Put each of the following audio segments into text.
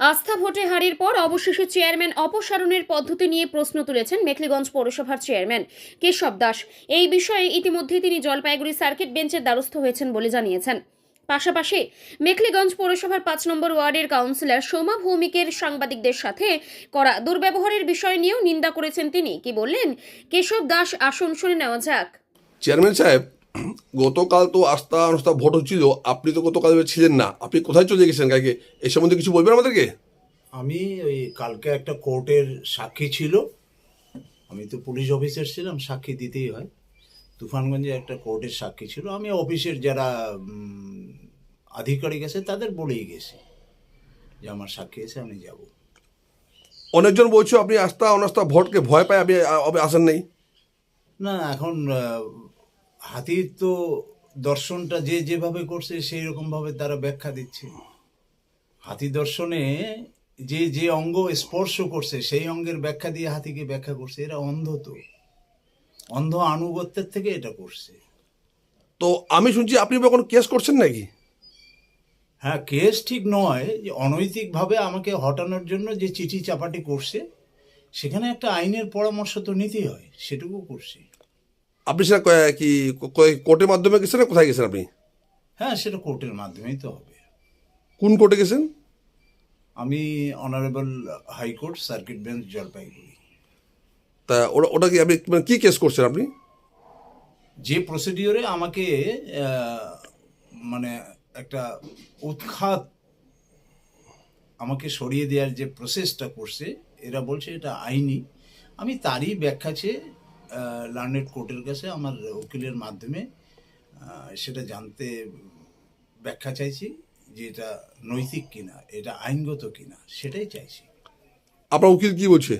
আস্থা ভোটে হারের পর অবশেষে চেয়ারম্যান অপসারণের পদ্ধতি নিয়ে প্রশ্ন তুলেছেন মেখলিগঞ্জ পৌরসভার চেয়ারম্যান কেশব দাস। এই বিষয়ে ইতিমধ্যে তিনি জলপাইগুড়ি সার্কিট বেঞ্চের দ্বারস্থ হয়েছেন বলে জানিয়েছেন। পাশাপাশি মেখলিগঞ্জ পৌরসভার পাঁচ নম্বর ওয়ার্ডের কাউন্সিলর সোমা ভৌমিকের সাংবাদিকদের সাথে করা দুর্ব্যবহারের বিষয় নিয়েও নিন্দা করেছেন তিনি। কি বললেন? কেশব দাস, আসন শুনে নেওয়া যাক। চেয়ারম্যান সাহেব গতকাল তো আস্থা আস্থা ভোট হচ্ছিল আপনি তো গতকাল ছিলেন না। আপনি কোথায় চলে গেছেন কালকে? এই সম্বন্ধে কিছু বলবেন আমাদেরকে? আমি ওই কালকে একটা কোর্টের সাক্ষী ছিল। আমি তো পুলিশ অফিসার ছিলাম সাক্ষী দিতেই হয়। তুফানগঞ্জে একটা কোর্টের সাক্ষী ছিল। আমি অফিসের যারা আধিকারিক আছে তাদের বলেই গেছি যে আমার সাক্ষী এসে আমি যাব। অনেকজন বলছো আপনি আস্থা অনাস্থা ভোটকে ভয় পায় আপনি আসেন নেই? না এখন হাতির তো দর্শনটা যে যেভাবে করছে সেই রকমভাবে তারা ব্যাখ্যা দিচ্ছে। হাতি দর্শনে যে যে অঙ্গ স্পর্শ করছে সেই অঙ্গের ব্যাখ্যা দিয়ে হাতিকে ব্যাখ্যা করছে। এরা অন্ধ তো। অন্ধ আনুগত্যের থেকে এটা করছে। তো আমি শুনছি আপনি এখন কেস করছেন নাকি? হ্যাঁ কেস ঠিক নয়। যে অনৈতিকভাবে আমাকে হটানোর জন্য যে চিঠি চাপাটি করছে সেখানে একটা আইনের পরামর্শ তো নিতেই হয় সেটুকু করছি। আপনি সেটা ক- কোর্টের মাধ্যমে গেছেন না কোথায় গেছেন আপনি? হ্যাঁ সেটা কোর্টের মাধ্যমেই তো হবে। কোন কোর্টে গেছেন? আমি honourable high court circuit bench Jalpaiguri. তা ওটা ওটা কি আপনি মানে কি কেস করছেন আপনি? যে প্রসিডিওরে আমাকে মানে একটা উৎখাত আমাকে সরিয়ে দেওয়ার যে প্রসেসটা করছে এরা বলছে এটা আইনি। আমি তারই ব্যাখ্যা চেয়ে লার্নেড কোর্টের কাছে আমার উকিলের মাধ্যমে সেটা জানতে ব্যাখ্যা চাইছি যে এটা নৈতিক কিনা এটা আইনগত কিনা সেটাই চাইছি। আপনার উকিল কি বলছে?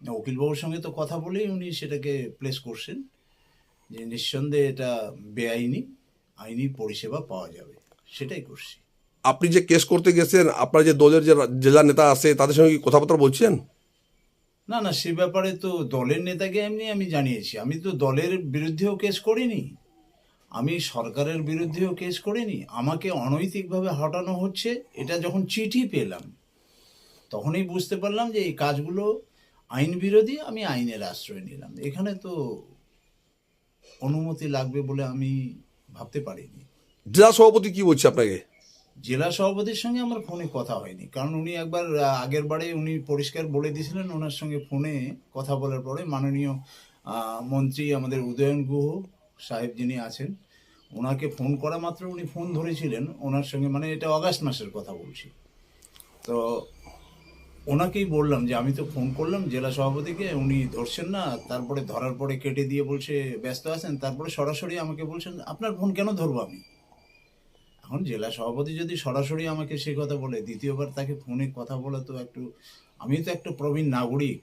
উকিলবাবুর সঙ্গে তো কথা বলেই উনি সেটাকে প্লেস করছেন যে নিঃসন্দেহে এটা বেআইনি আইনি পরিষেবা পাওয়া যাবে সেটাই করছি। আপনি যে কেস করতে গেছেন আপনার যে দলের যে জেলা নেতা আছে তাদের সঙ্গে কি কথাবার্তা বলছেন? না না, সে ব্যাপারে তো দলের নেতাকে এমনি আমি জানিয়েছি। আমি তো দলের বিরুদ্ধেও কেস করিনি। আমি সরকারের বিরুদ্ধেও কেস করিনি। আমাকে অনৈতিকভাবে হটানো হচ্ছে, এটা যখন চিঠি পেলাম, তখনই বুঝতে পারলাম যে এই কাজগুলো আইন বিরোধী, আমি আইনের আশ্রয় নিলাম। এখানে তো অনুমতি লাগবে বলে আমি ভাবতে পারিনি। জেলা সভাপতি কি বলছে আপনাকে? জেলা সভাপতির সঙ্গে আমার ফোনে কথা হয়নি। কারণ উনি একবার আগের বারে উনি পরিষ্কার বলে দিয়েছিলেন, ওনার সঙ্গে ফোনে কথা বলার পরে মাননীয় মন্ত্রী আমাদের উদয়ন গুহ সাহেব যিনি আছেন, ওনাকে ফোন করা মাত্র উনি ফোন ধরেছিলেন, ওনার সঙ্গে মানে এটা অগাস্ট মাসের কথা বলছি। তো ওনাকেই বললাম যে আমি তো ফোন করলাম জেলা সভাপতিকে, উনি ধরছেন না, তারপরে ধরার পরে কেটে দিয়ে বলছে, ব্যস্ত আছেন, তারপরে সরাসরি আমাকে বলছেন, আপনার ফোন কেন ধরবো আমি? এখন জেলা সভাপতি যদি সরাসরি আমাকে সে কথা বলে, দ্বিতীয়বার তাকে ফোনে কথা বলে তো একটু আমি তো একটা প্রবীণ নাগরিক।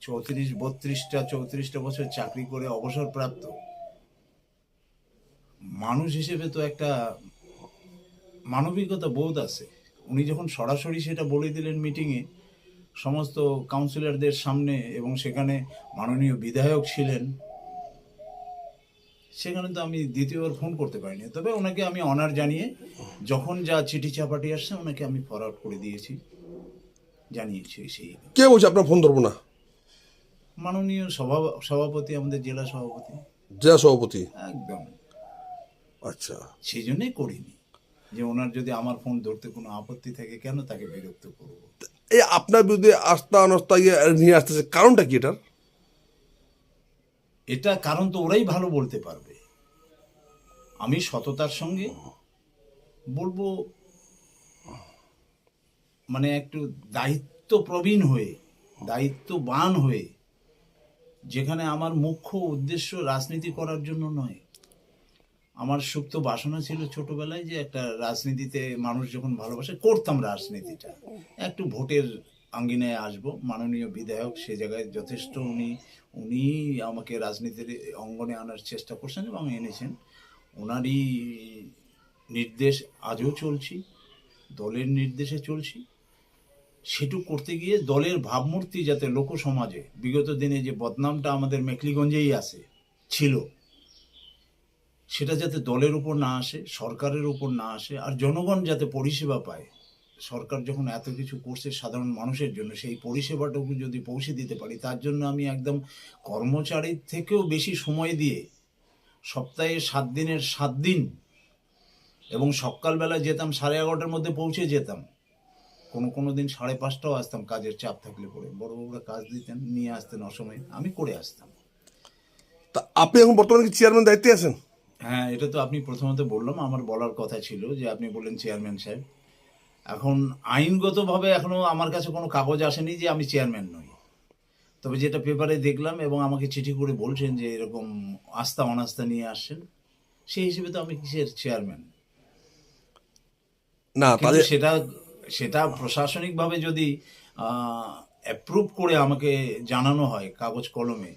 চৌত্রিশ, বত্রিশটা, চৌত্রিশটা বছর চাকরি করে অবসরপ্রাপ্ত। মানুষ হিসেবে তো একটা মানবিকতা বোধ আছে। উনি যখন সরাসরি সেটা বলে দিলেন মিটিংয়ে, সমস্ত কাউন্সিলরদের সামনে এবং সেখানে মাননীয় বিধায়ক ছিলেন সেখানে তো আমি দ্বিতীয়বার ফোন করতে পারিনি। তবে ওনাকে আমি অনার জানিয়ে যখন যা চিঠি চাপাটি আসছে ওনাকে আমি ফরওয়ার্ড করে দিয়েছি জানিয়েছি সেই। কে বলছে আপনার ফোন ধরবো না মাননীয় সভা সভাপতি আমাদের জেলা সভাপতি। জেলা সভাপতি? একদম। আচ্ছা। সেই জন্যই করিনি। যে ওনার যদি আমার ফোন ধরতে কোনো আপত্তি থাকে কেন তাকে বিরক্ত করব? এই আপনার বিরুদ্ধে আস্থা অনাস্থা নিয়ে আসতেছে কারণটা কি এটার? এটা কারণ তো ওরাই ভালো বলতে পারবে। আমি সততার সঙ্গে বলব মানে একটু দায়িত্ব প্রবীণ হয়ে, দায়িত্ববান হয়ে, যেখানে আমার মুখ্য উদ্দেশ্য রাজনীতি করার জন্য নয়। আমার সুপ্ত বাসনা ছিল ছোটবেলায় যে একটা রাজনীতিতে মানুষ যখন ভালোবাসে, করতাম রাজনীতিটা। একটু ভোটের আঙ্গিনায় আসব, মাননীয় বিধায়ক সে জায়গায় যথেষ্ট উনি উনি আমাকে রাজনীতির অঙ্গনে আনার চেষ্টা করছেন এবং এনেছেন। ওনারই নির্দেশ আজও চলছি, দলের নির্দেশে চলছি। সেটু করতে গিয়ে দলের ভাবমূর্তি যাতে লোকসমাজে, বিগত দিনে যে বদনামটা আমাদের মেকলিগঞ্জেই আছে, ছিল, সেটা যাতে দলের উপর না আসে, সরকারের উপর না আসে, আর জনগণ যাতে পরিষেবা পায় সরকার যখন এত কিছু করছে সাধারণ মানুষের জন্য সেই পরিষেবাটুকু যদি পৌঁছে দিতে পারি তার জন্য আমি একদম কর্মচারীর থেকেও বেশি সময় দিয়ে সপ্তাহে সাত দিনের সাত দিন এবং সকালবেলা যেতাম সাড়ে এগারোটার মধ্যে পৌঁছে যেতাম। কোনো কোনো দিন সাড়ে পাঁচটাও আসতাম কাজের চাপ থাকলে পরে। বড়বাবুরা কাজ দিতেন নিয়ে আসতেন অসময়ে আমি করে আসতাম। তা আপনি এখন বর্তমানে কি চেয়ারম্যান দায়িত্বে আছেন? হ্যাঁ এটা তো আপনি প্রথমত বললাম আমার বলার কথা ছিল যে আপনি বললেন চেয়ারম্যান সাহেব। এখন আইনগতভাবে এখনও আমার কাছে কোনো কাগজ আসেনি যে আমি চেয়ারম্যান নই। তবে যেটা পেপারে দেখলাম এবং আমাকে চিঠি করে বলছেন যে এরকম আস্থা অনাস্থা নিয়ে আসছেন সেই হিসেবে তো আমি কিসের চেয়ারম্যান? না তাহলে সেটা সেটা প্রশাসনিকভাবে যদি অ্যাপ্রুভ করে আমাকে জানানো হয় কাগজ কলমে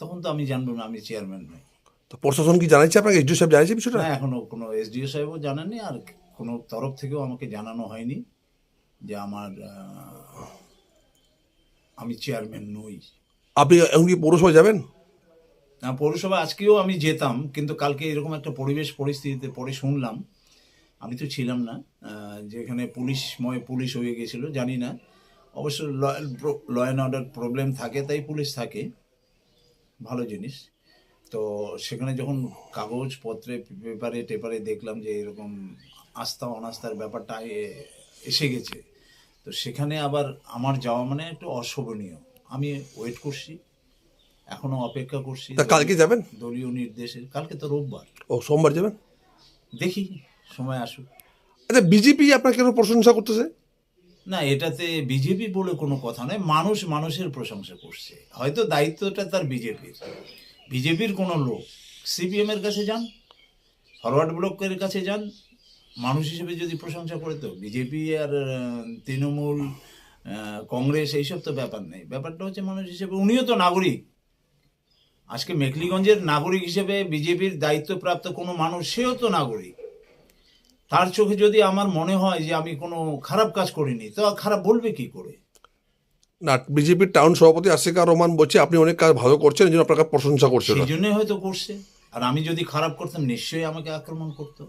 তখন তো আমি জানব না আমি চেয়ারম্যান নই। তো প্রশাসন কি জানাইছে আপনাকে? এসডিও সাহেব জানিয়েছে বিষয়টা? না এখনও কোনো এসডিও সাহেবও জানাননি আর কোনো তরফ থেকেও আমাকে জানানো হয়নি যে আমার আমি চেয়ারম্যান নই। আপনি এখন কি পৌরসভায় যাবেন? না পৌরসভা আজকেও আমি যেতাম কিন্তু কালকে এরকম একটা পরিবেশ পরিস্থিতিতে পরে শুনলাম। আমি তো ছিলাম না যেখানে পুলিশময় পুলিশ হয়ে গেছিল জানি না। অবশ্য ল অ্যান্ড অর্ডার প্রবলেম থাকে তাই পুলিশ থাকে। ভালো জিনিস। তো সেখানে যখন কাগজপত্রে পেপারে টেপারে দেখলাম যে এরকম আস্থা অনাস্থার ব্যাপারটা এসে গেছে। তো সেখানে আবার আমার যাওয়া মানে একটু অশোভনীয়। আমি ওয়েট করছি এখনও অপেক্ষা করছি। কালকে যাবেন? দলীয় নির্দেশে কালকে তো রোববার। ও সোমবার যাবেন? দেখি সময় আসুক। আচ্ছা বিজেপি আপনাকে কেন প্রশংসা করতেছে? না এটাতে বিজেপি বলে কোনো কথা নয় মানুষ মানুষের প্রশংসা করছে। হয়তো দায়িত্বটা তার বিজেপির। বিজেপির কোনো লোক সিপিএম এর কাছে যান ফরওয়ার্ড ব্লকের কাছে যান মানুষ হিসেবে যদি প্রশংসা করে তো বিজেপি আর তৃণমূল কংগ্রেস এইসব তো ব্যাপার নেই। ব্যাপারটা হচ্ছে মানুষ হিসেবে উনিও তো নাগরিক। আজকে মেখলিগঞ্জের নাগরিক হিসেবে বিজেপির দায়িত্বপ্রাপ্ত কোনো মানুষ সেও তো নাগরিক। তার চোখে যদি আমার মনে হয় যে আমি কোনো খারাপ কাজ করিনি তো খারাপ বলবে কি করে? না বিজেপির টাউন সভাপতি আশিকা রহমান বলছে আপনি অনেক কাজ ভালো করছেন এই জন্য প্রশংসা করছেন। সেই জন্যই হয়তো করছে। আর আমি যদি খারাপ করতাম নিশ্চয়ই আমাকে আক্রমণ করতো।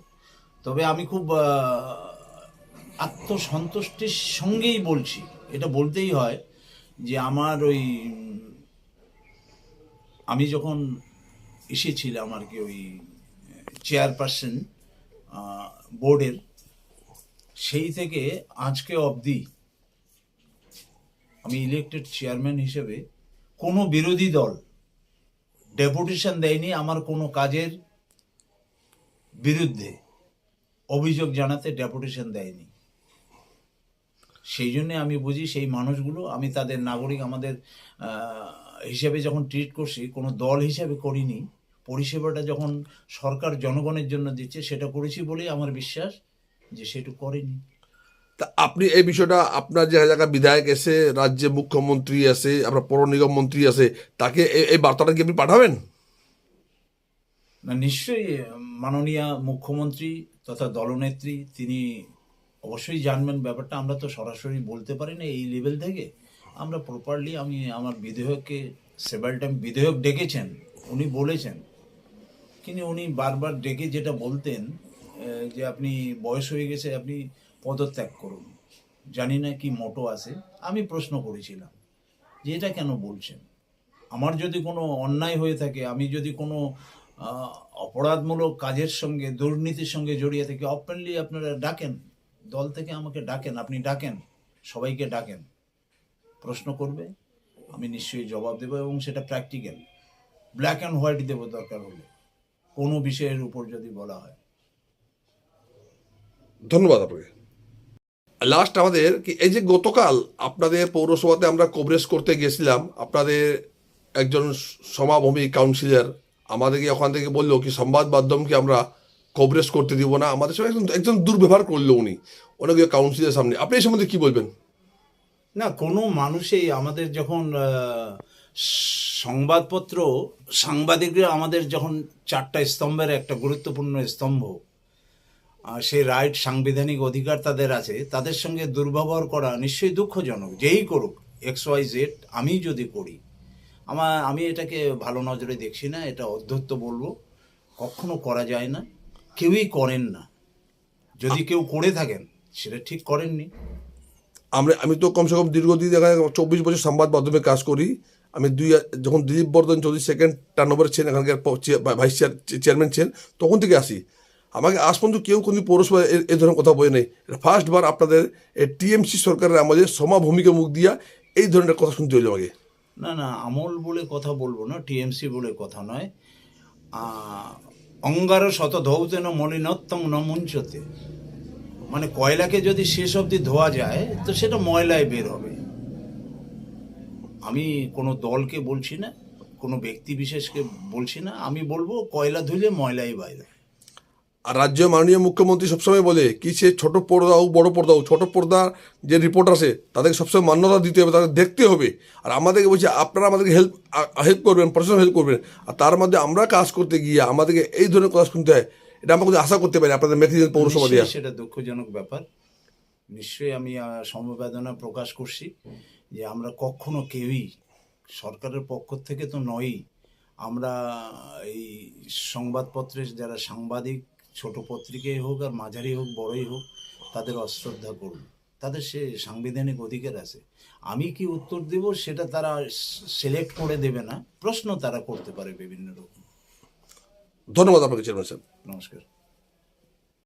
তবে আমি খুব আত্মসন্তুষ্টির সঙ্গেই বলছি। এটা বলতেই হয় যে আমার ওই, আমি যখন এসেছিলাম আর কি ওই চেয়ারপারসন বোর্ডের, সেই থেকে আজকে অবধি আমি ইলেকটেড চেয়ারম্যান হিসেবে কোনো বিরোধী দল ডেপুটেশন দেয়নি আমার কোনো কাজের বিরুদ্ধে। অভিযোগ জানাতে ডেপুটেশন দেয়নি। সেই জন্যে আমি বুঝি সেই মানুষগুলো আমি তাদের নাগরিক আমাদের হিসেবে যখন ট্রিট করছি কোনো দল হিসেবে করিনি পরিষেবাটা যখন সরকার জনগণের জন্য দিচ্ছে সেটা করেছি বলেই আমার বিশ্বাস যে সেটু করেনি। তা আপনি এই বিষয়টা আপনার যে জায়গায় বিধায়ক এসে রাজ্যে মুখ্যমন্ত্রী আছে আপনার পৌর নিগম মন্ত্রী আছে তাকে এই বার্তাটা কি আপনি পাঠাবেন? না নিশ্চয়ই মাননীয় মুখ্যমন্ত্রী তথা দলনেত্রী, তিনি অবশ্যই জানবেন ব্যাপারটা। আমরা তো সরাসরি বলতে পারি না এই লেভেল থেকে। আমরা প্রপারলি আমি আমার বিধেয়ককে সেভাল টাইম বিধেয়ক ডেকেছেন, উনি বলেছেন। কিন্তু উনি বারবার ডেকে যেটা বলতেন যে আপনি বয়স হয়ে গেছে, আপনি পদত্যাগ করুন। জানি না কি মোটো আছে, আমি প্রশ্ন করেছিলাম যে এটা কেন বলছেন? আমার যদি কোনো অন্যায় হয়ে থাকে, আমি যদি কোনো অপরাধমূলক কাজের সঙ্গে, দুর্নীতির সঙ্গে জড়িয়ে থেকে অপেনলি আপনারা ডাকেন। দল থেকে আমাকে ডাকেন, আপনি ডাকেন, সবাইকে ডাকেন। প্রশ্ন করবে, আমি নিশ্চয়ই জবাব দেবো এবং সেটা প্র্যাকটিক্যাল ব্ল্যাক অ্যান্ড হোয়াইট দেবো দরকার হলে, কোনো বিষয়ের উপর যদি বলা হয়। ধন্যবাদ আপনাকে। লাস্ট আমাদের কি, এই যে গতকাল আপনাদের পৌরসভাতে আমরা কভারেজ করতে গেছিলাম, আপনাদের একজন সমাভূমি কাউন্সিলর আমাদেরকে ওখান থেকে বলল কি, সংবাদ মাধ্যমকে আমরা কভারেজ করতে দিব না। আমাদের সঙ্গে একজন একজন দুর্ব্যবহার করল উনি। ওনাকে কাউন্সিলের সামনে। আপনি এই সম্বন্ধে কি বলবেন? না, কোনো মানুষই আমাদের যখন সংবাদপত্র, সাংবাদিকরা আমাদের যখন চারটা স্তম্ভের একটা গুরুত্বপূর্ণ স্তম্ভ সেই রাইট সাংবিধানিক অধিকার তাদের আছে, তাদের সঙ্গে দুর্ব্যবহার করা নিশ্চয়ই দুঃখজনক। যেই করুক এক্স ওয়াই জেড আমি যদি করি আমার, আমি এটাকে ভালো নজরে দেখছি না, এটা অধ্যত্ত বলব। কখনো করা যায় না, কেউই করেন না। যদি কেউ করে থাকেন, সেটা ঠিক করেননি। আমরা, আমি তো কমসে কম দীর্ঘদিন এখানে চব্বিশ বছর সংবাদ মাধ্যমে কাজ করি। আমি দুই, যখন Dilip Bardhan Chowdhury second turn over ছিলেন, এখানকার ভাইস চেয়ার চেয়ারম্যান ছিলেন, তখন থেকে আসি। আমাকে আজ পর্যন্ত কেউ কোনো পৌরসভা এ- ধরনের কথা বলে নেই। ফার্স্ট বার আপনাদের টিএমসি সরকারের আমাদের সমাভূমিকা মুখ দিয়া এই ধরনের কথা শুনতে হইল আমাকে। না না, আমল বলে কথা বলব না, টিএমসি বলে কথা নয়। অঙ্গার শত ধৌতেন মলিনত্তম ন মুঞ্চতে। মানে কয়লাকে যদি শেষ অবধি ধোয়া যায়, তো সেটা ময়লায় বের হবে। আমি কোনো দলকে বলছি না, কোনো ব্যক্তি বিশেষকে বলছি না, আমি বলব কয়লা ধুলে ময়লাই বাইরে। আর রাজ্য মাননীয় মুখ্যমন্ত্রী সবসময় বলে, কি সে ছোট পর্দা হোক, বড় পর্দা হোক, ছোট পর্দা যে রিপোর্ট আছে তাদেরকে সবসময় মান্যতা দিতে হবে, তাদের দেখতে হবে। আর আমাদেরকে বলছে, আপনারা আমাদেরকে হেল্প হেল্প করবেন প্রশাসন হেল্প করবেন। আর তার মধ্যে আমরা কাজ করতে গিয়ে আমাদেরকে এই ধরনের কথা শুনতে হয়। এটা আমরা কোনো আশা করতে পারি আপনাদের মেঘালী পৌরসভা দিয়ে। সেটা দুঃখজনক ব্যাপার। নিশ্চয়ই আমি সমবেদনা প্রকাশ করছি যে আমরা কখনো কেউই, সরকারের পক্ষ থেকে তো নয়ই, আমরা এই সংবাদপত্রের যারা সাংবাদিক ছোট পত্রিকাই হোক আর মাঝারি হোক বড়ই হোক তাদের অশ্রদ্ধা করুন। তাদের সে সাংবিধানিক অধিকার আছে। আমি কি উত্তর দেব সেটা তারা সিলেক্ট করে দেবে না। প্রশ্ন তারা করতে পারে বিভিন্ন রকম। ধন্যবাদ আপনাকে চেয়ারম্যান সাহেব। নমস্কার।